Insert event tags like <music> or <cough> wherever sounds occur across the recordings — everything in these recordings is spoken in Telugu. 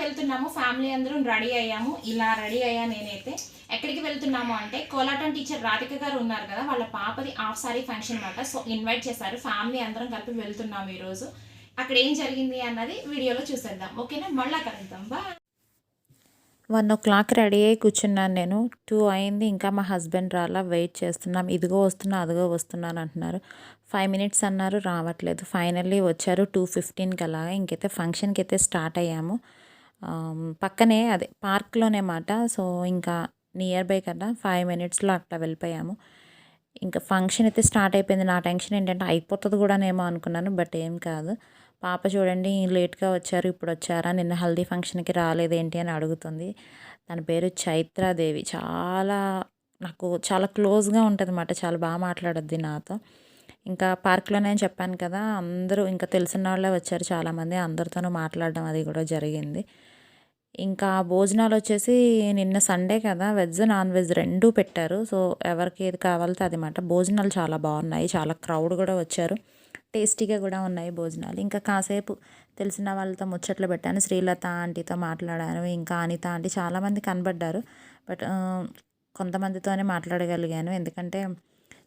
వెళ్తున్నాము. ఫ్యామిలీ అందరం రెడీ అయ్యాము. ఇలా రెడీ అయ్యా నేనైతే. ఎక్కడికి వెళ్తున్నాము అంటే కోలాటం టీచర్ రాధిక గారు ఉన్నారు కదా వాళ్ళ పాపది హాఫ్ సారీ ఫంక్షన్ అనమాట సో ఇన్వైట్ చేశారు. ఫ్యామిలీ అందరం కలిపి వెళ్తున్నాము ఈరోజు అక్కడ ఏం జరిగింది అన్నది వీడియోలో చూసేద్దాం. ఓకేనా మళ్ళా కలుద్దాం. Bye one o'clock ready అయ్యి కూర్చున్నాను నేను. టూ అయింది ఇంకా మా హస్బెండ్ రాలా వెయిట్ చేస్తున్నాం. ఇదిగో వస్తున్నా అదిగో వస్తున్నాను అంటున్నారు. ఫైవ్ మినిట్స్ అన్నారు రావట్లేదు. ఫైనల్లీ వచ్చారు టూ ఫిఫ్టీన్కి అలాగా. ఇంకైతే ఫంక్షన్కి అయితే స్టార్ట్ అయ్యాము. పక్కనే అదే పార్క్లోనే మాట. సో ఇంకా నియర్ బై కదా ఫైవ్ మినిట్స్లో అట్లా వెళ్ళిపోయాము. ఇంకా ఫంక్షన్ అయితే స్టార్ట్ అయిపోయింది. నా టెన్షన్ ఏంటంటే అయిపోతుంది కూడానేమో అనుకున్నాను బట్ ఏం కాదు. పాప చూడండి లేట్గా వచ్చారు ఇప్పుడు వచ్చారా నిన్న హల్దీ ఫంక్షన్కి రాలేదేంటి అని అడుగుతుంది. తన పేరు చైత్రాదేవి. చాలా నాకు చాలా క్లోజ్గా ఉంటుంది అనమాట చాలా బాగా మాట్లాడద్ది నాతో. ఇంకా పార్క్లోనే నేను చెప్పాను కదా అందరూ ఇంకా తెలిసిన వాళ్ళే వచ్చారు చాలామంది అందరితోనూ మాట్లాడడం అది కూడా జరిగింది. ఇంకా భోజనాలు వచ్చేసి నిన్న సండే కదా వెజ్ నాన్ వెజ్ రెండూ పెట్టారు. సో ఎవరికి ఏది కావాలితే అది మాట భోజనాలు చాలా బాగున్నాయి చాలా క్రౌడ్ కూడా వచ్చారు. టేస్టీగా కూడా ఉన్నాయి భోజనాలు. ఇంకా కాసేపు తెలిసిన వాళ్ళతో ముచ్చట్లు పెట్టాను. శ్రీలత ఆంటీతో మాట్లాడాను ఇంకా అనిత ఆంటీ చాలామంది కనబడ్డారు. బట్ కొంతమందితోనే మాట్లాడగలిగాను. ఎందుకంటే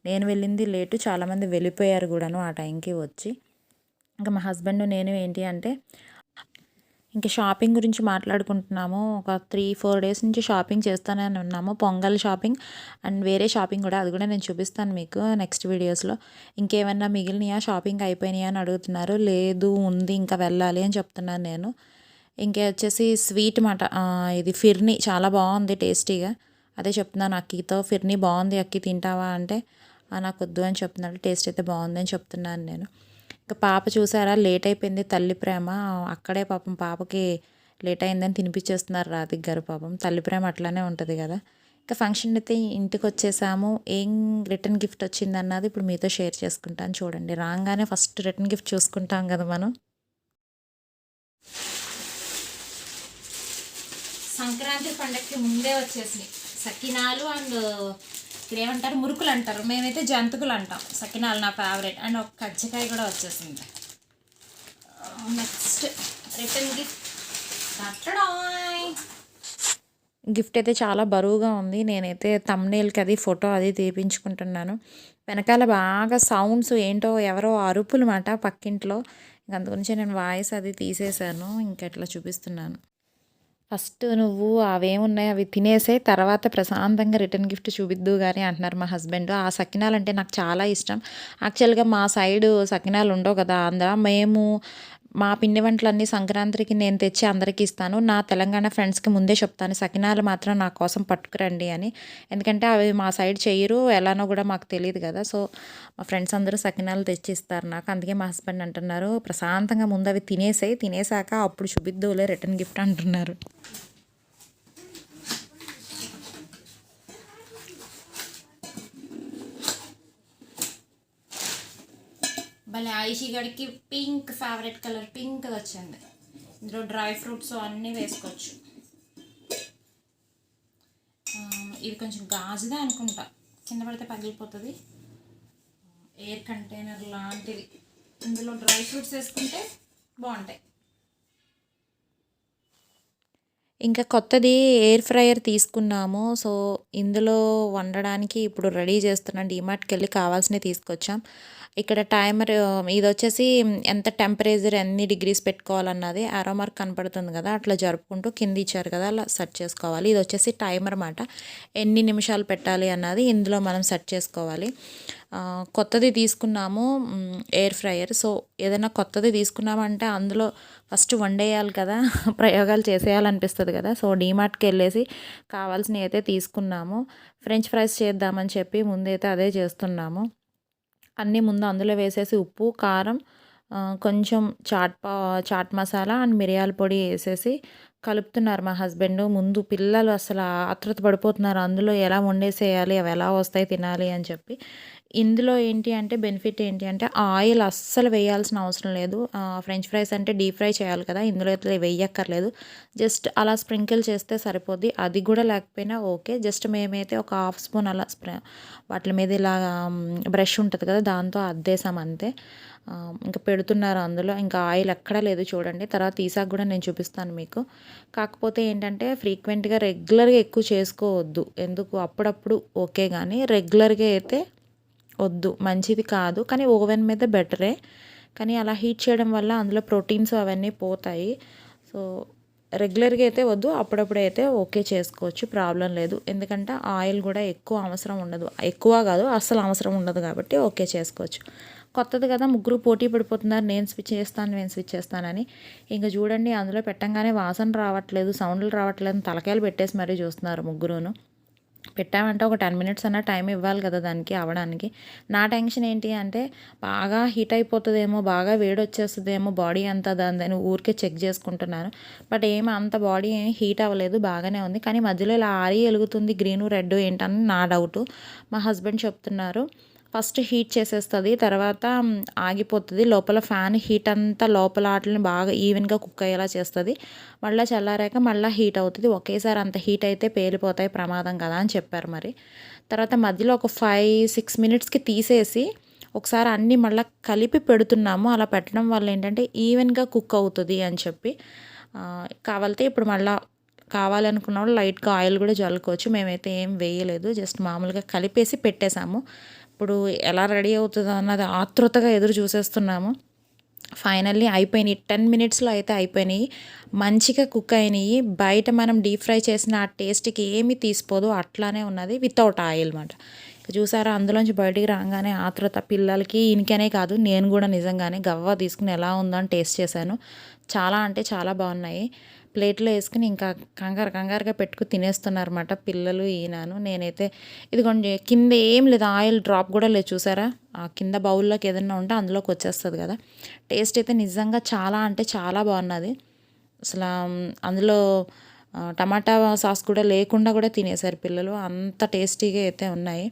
నేను వెళ్ళింది లేటు చాలామంది వెళ్ళిపోయారు కూడాను ఆ టైంకి వచ్చి. ఇంకా మా హస్బెండ్ నేను ఏంటి అంటే ఇంకా షాపింగ్ గురించి మాట్లాడుకుంటున్నాము. ఒక త్రీ ఫోర్ డేస్ నుంచి షాపింగ్ చేస్తానని ఉన్నాము. పొంగల్ షాపింగ్ అండ్ వేరే షాపింగ్ కూడా అది కూడా నేను చూపిస్తాను మీకు నెక్స్ట్ వీడియోస్లో. ఇంకేమన్నా మిగిలినయా? షాపింగ్ అయిపోయినాయా అని అడుగుతున్నారు. లేదు ఉంది ఇంకా వెళ్ళాలి అని చెప్తున్నాను నేను. ఇంకా వచ్చేసి స్వీట్ మాట ఇది ఫిర్ని చాలా బాగుంది టేస్టీగా. అదే చెప్తున్నాను అక్కితో. ఫిర్ని బాగుంది అక్కి తింటావా అంటే నాకు వద్దు అని చెప్తున్నాడు. టేస్ట్ అయితే బాగుంది అని చెప్తున్నాను నేను. ఇంకా పాప చూసారా? లేట్ అయిపోయింది తల్లి ప్రేమ. అక్కడే పాపం పాపకి లేట్ అయిందని తినిపించేస్తున్నారు రాధిక్ గారు పాపం. తల్లి ప్రేమ అట్లానే ఉంటుంది కదా. ఇంకా ఫంక్షన్ అయితే ఇంటికి వచ్చేసాము. ఏం రిటర్న్ గిఫ్ట్ వచ్చింది అన్నది ఇప్పుడు మీతో షేర్ చేసుకుంటాను చూడండి. రాగానే ఫస్ట్ రిటర్న్ గిఫ్ట్ చూసుకుంటాం కదా మనం. సంక్రాంతి పండగకి ముందే వచ్చేసినాయి. సకినాలు అండ్ ఇక్కడ ఏమంటారు మురుకులు అంటారు మేమైతే జంతుకులు అంటాం సకినాలు నా ఫేవరెట్ అండ్ ఒక కజ్జికాయ కూడా వచ్చేసింది. Uh, next return gift. కట్టడాయ్ గిఫ్ట్ అయితే చాలా బరువుగా ఉంది. నేనైతే తమ్నేల్కి అది ఫోటో అది తీపించుకుంటున్నాను. వెనకాల బాగా సౌండ్స్ ఏంటో ఎవరో అరుపులు మాట పక్కింట్లో. ఇంక అందుగురించి నేను వాయిస్ అది తీసేశాను ఇంకెట్లా చూపిస్తున్నాను. ఫస్ట్ నువ్వు అవేమున్నాయి అవి తినేసే తర్వాత ప్రశాంతంగా రిటర్న్ గిఫ్ట్ చూపిద్దు కానీ అంటున్నారు మా హస్బెండ్. ఆ సకినాలు అంటే నాకు చాలా ఇష్టం. యాక్చువల్గా మా సైడ్ సకినాలు ఉండవు కదా. ఆంధ్ర మేము మా పిండి వంటలన్నీ సంక్రాంతికి నేను తెచ్చి అందరికీ ఇస్తాను. నా తెలంగాణ ఫ్రెండ్స్కి ముందే చెప్తాను సకినాలు మాత్రం నా కోసం పట్టుకురండి అని. ఎందుకంటే అవి మా సైడ్ చేయరు ఎలానో కూడా మాకు తెలియదు కదా. సో మా ఫ్రెండ్స్ అందరూ సకినాలు తెచ్చి ఇస్తారు నాకు. అందుకే మా హస్బెండ్ అంటున్నారు ప్రశాంతంగా ముందు అవి తినేసాయి తినేసాక అప్పుడు చూపిద్దులే రిటర్న్ గిఫ్ట్ అంటున్నారు. భలే ఐషి గడికి పింక్ ఫేవరెట్ కలర్ పింక్ వచ్చింది. ఇందులో డ్రై ఫ్రూట్స్ అన్నీ వేసుకోవచ్చు. ఇది కొంచెం గాజుదే అనుకుంటా. కింద పడితే పగిలిపోతుంది. ఎయిర్ కంటైనర్ లాంటిది ఇందులో డ్రై ఫ్రూట్స్ వేసుకుంటే బాగుంటాయి. ఇంకా కొత్తది ఎయిర్ ఫ్రైయర్ తీసుకున్నాము. సో ఇందులో వండడానికి ఇప్పుడు రెడీ చేస్తున్నాం డిమార్ట్కి వెళ్ళి కావాల్సినవి తీసుకొచ్చాం. ఇక్కడ టైమర్ um, ఇది వచ్చేసి ఎంత టెంపరేచర్ ఎన్ని డిగ్రీస్ పెట్టుకోవాలన్నది ఆరో మార్క్ కనపడుతుంది కదా అట్లా జరుపుకుంటూ కింద ఇచ్చారు కదా అలా సెట్ చేసుకోవాలి. ఇది వచ్చేసి టైమర్ అన్నమాట ఎన్ని నిమిషాలు పెట్టాలి అన్నది ఇందులో మనం సెట్ చేసుకోవాలి. కొత్తది తీసుకున్నాము mm, ఎయిర్ ఫ్రైయర్ సో ఏదైనా కొత్తది తీసుకున్నామంటే అందులో ఫస్ట్ వండేయాలి కదా <laughs> ప్రయోగాలు చేసేయాలనిపిస్తుంది కదా. సో డీమార్ట్కి వెళ్ళేసి కావాల్సినవి అయితే తీసుకున్నాము. ఫ్రెంచ్ ఫ్రైస్ చేద్దామని చెప్పి ముందైతే అదే చేస్తున్నాము. అన్నీ ముందు అందులో వేసేసి ఉప్పు కారం కొంచెం చాట్ పా చాట్ మసాలా అండ్ మిరియాల పొడి వేసేసి కలుపుతున్నారు మా హస్బెండ్. ముందు పిల్లలు అసలు ఆతృత పడిపోతున్నారు. అందులో ఎలా వండేసేయాలి అవి ఎలా వస్తాయి తినాలి అని చెప్పి. ఇందులో ఏంటి అంటే బెనిఫిట్ ఏంటి అంటే ఆయిల్ అస్సలు వేయాల్సిన అవసరం లేదు. ఫ్రెంచ్ ఫ్రైస్ అంటే డీప్ ఫ్రై చేయాలి కదా ఇందులో అయితే వేయక్కర్లేదు. జస్ట్ అలా స్ప్రింకిల్ చేస్తే సరిపోద్ది. అది కూడా లేకపోయినా ఓకే. జస్ట్ మేమైతే ఒక హాఫ్ స్పూన్ అలా స్ప్ర వాటి మీద ఇలా బ్రష్ ఉంటుంది కదా దాంతో అద్దేసాం అంతే. ఇంకా పెడుతున్నారు అందులో. ఇంకా ఆయిల్ ఎక్కడా లేదు చూడండి. తర్వాత తీసాక కూడా నేను చూపిస్తాను మీకు. కాకపోతే ఏంటంటే ఫ్రీక్వెంట్గా రెగ్యులర్గా ఎక్కువ చేసుకోవద్దు. ఎందుకు? అప్పుడప్పుడు ఓకే కానీ రెగ్యులర్గా అయితే వద్దు మంచిది కాదు. కానీ ఓవెన్ మీద బెటరే. కానీ అలా హీట్ చేయడం వల్ల అందులో ప్రోటీన్స్ అవన్నీ పోతాయి. సో రెగ్యులర్గా అయితే వద్దు అప్పుడప్పుడు అయితే ఓకే చేసుకోవచ్చు ప్రాబ్లం లేదు. ఎందుకంటే ఆయిల్ కూడా ఎక్కువ అవసరం ఉండదు. ఎక్కువ కాదు అస్సలు అవసరం ఉండదు కాబట్టి ఓకే చేసుకోవచ్చు. కొత్తది కదా ముగ్గురు పోటీ పడిపోతున్నారు నేను స్విచ్ చేస్తాను నేను స్విచ్ చేస్తానని. ఇంకా చూడండి అందులో పెట్టంగానే వాసన రావట్లేదు సౌండ్లు రావట్లేదు అని తలకాయలు పెట్టేసి మరీ చూస్తున్నారు ముగ్గురును. పెట్టామంటే ఒక టెన్ మినిట్స్ అన్న టైం ఇవ్వాలి కదా దానికి అవ్వడానికి నా టెన్షన్ ఏంటి అంటే బాగా హీట్ అయిపోతుందేమో బాగా వేడి వచ్చేస్తుందేమో బాడీ అంతా దాని దాన్ని ఊరికే చెక్ చేసుకుంటున్నాను. బట్ ఏమి అంత బాడీ ఏం హీట్ అవ్వలేదు బాగానే ఉంది. కానీ మధ్యలో ఇలా ఆరి వెలుగుతుంది గ్రీను రెడ్ ఏంటని నా డౌట్. మా హస్బెండ్ చెప్తున్నారు ఫస్ట్ హీట్ చేసేస్తుంది తర్వాత ఆగిపోతుంది. లోపల ఫ్యాన్ హీట్ అంతా లోపల వాటిని బాగా ఈవెన్గా కుక్ అయ్యేలా చేస్తుంది. మళ్ళీ చల్లారాక మళ్ళీ హీట్ అవుతుంది. ఒకేసారి అంత హీట్ అయితే పేలిపోతాయి ప్రమాదం కదా అని చెప్పారు మరి. తర్వాత మధ్యలో ఒక ఫైవ్ సిక్స్ మినిట్స్కి తీసేసి ఒకసారి అన్నీ మళ్ళీ కలిపి పెడుతున్నాము. అలా పెట్టడం వల్ల ఏంటంటే ఈవెన్గా కుక్ అవుతుంది అని చెప్పి. ఆ, కావాలితే ఇప్పుడు మళ్ళీ కావాలనుకున్న వాళ్ళు లైట్గా ఆయిల్ కూడా చల్లుకోవచ్చు మేమైతే ఏం వేయలేదు. జస్ట్ మామూలుగా కలిపేసి పెట్టేశాము. ఇప్పుడు ఎలా రెడీ అవుతుందో అన్నది ఆతృతగా ఎదురు చూసేస్తున్నాము. ఫైనల్లీ అయిపోయినాయి. టెన్ మినిట్స్లో అయితే అయిపోయినాయి. మంచిగా కుక్ అయినాయి. బయట మనం డీప్ ఫ్రై చేసిన ఆ టేస్ట్కి ఏమీ తీసిపోదు. అట్లానే ఉన్నది వితౌట్ ఆయిల్ అనమాట చూసారా అందులోంచి బయటికి రాగానే ఆతృత పిల్లలకి ఇనికనే కాదు నేను కూడా నిజంగానే గవ్వ తీసుకుని ఎలా ఉందని టేస్ట్ చేశాను. చాలా అంటే చాలా బాగున్నాయి. ప్లేట్లో వేసుకుని ఇంకా కంగారు కంగారుగా పెట్టుకు తినేస్తున్నారన్నమాట పిల్లలు ఈనాను. నేనైతే ఇదిగోండి కింద ఏం లేదు ఆయిల్ డ్రాప్ కూడా లేదు చూసారా? ఆ కింద బౌల్లోకి ఏదైనా ఉంటే అందులోకి వచ్చేస్తుంది కదా. టేస్ట్ అయితే నిజంగా చాలా అంటే చాలా బాగున్నది. అసలు అందులో టమాటా సాస్ కూడా లేకుండా కూడా తినేశారు పిల్లలు. అంత టేస్టీగా అయితే ఉన్నాయి.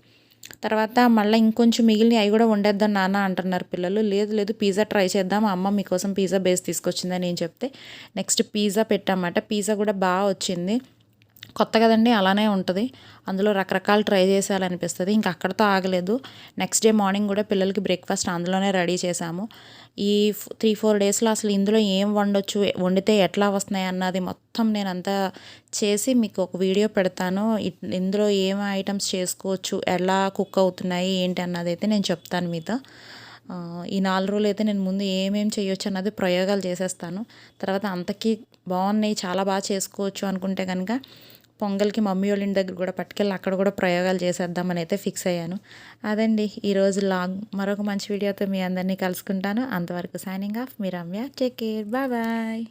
తర్వాత మళ్ళీ ఇంకొంచెం మిగిలిన అవి కూడా వండేద్దాం నాన్న అంటున్నారు పిల్లలు. లేదు లేదు పిజ్జా ట్రై చేద్దాం. అమ్మ మీకోసం పిజ్జా బేస్ తీసుకొచ్చిందని నేను చెప్తే నెక్స్ట్ పిజ్జా పెట్టామట పిజ్జా కూడా బాగా వచ్చింది. కొత్త కదండి అలానే ఉంటుంది. అందులో రకరకాలు ట్రై చేసేయాలనిపిస్తుంది. ఇంకా అక్కడతో ఆగలేదు. నెక్స్ట్ డే మార్నింగ్ కూడా పిల్లలకి బ్రేక్ఫాస్ట్ అందులోనే రెడీ చేశాము. ఈ త్రీ ఫోర్ డేస్లో అసలు ఇందులో ఏం వండొచ్చు వండితే ఎట్లా వస్తున్నాయి అన్నది మొత్తం నేను అంతా చేసి మీకు ఒక వీడియో పెడతాను. ఇందులో ఏం ఐటమ్స్ చేసుకోవచ్చు ఎలా కుక్ అవుతున్నాయి ఏంటి అన్నది అయితే నేను చెప్తాను మీతో. ఈ నాలుగు రోజులు అయితే నేను ముందు ఏమేం చేయొచ్చు అన్నది ప్రయోగాలు చేసేస్తాను. తర్వాత అంతకీ బాగున్నాయి చాలా బాగా చేసుకోవచ్చు అనుకుంటే కనుక పొంగల్కి మమ్మీ వాళ్ళ ఇంటి దగ్గర కూడా పట్టుకెళ్ళి అక్కడ కూడా ప్రయోగాలు చేసేద్దామని అయితే ఫిక్స్ అయ్యాను. అదండి ఈరోజు లాంగ్ మరొక మంచి వీడియోతో మీ అందరినీ కలుసుకుంటాను. అంతవరకు సైనింగ్ ఆఫ్ మీ Ramya. Take care bye bye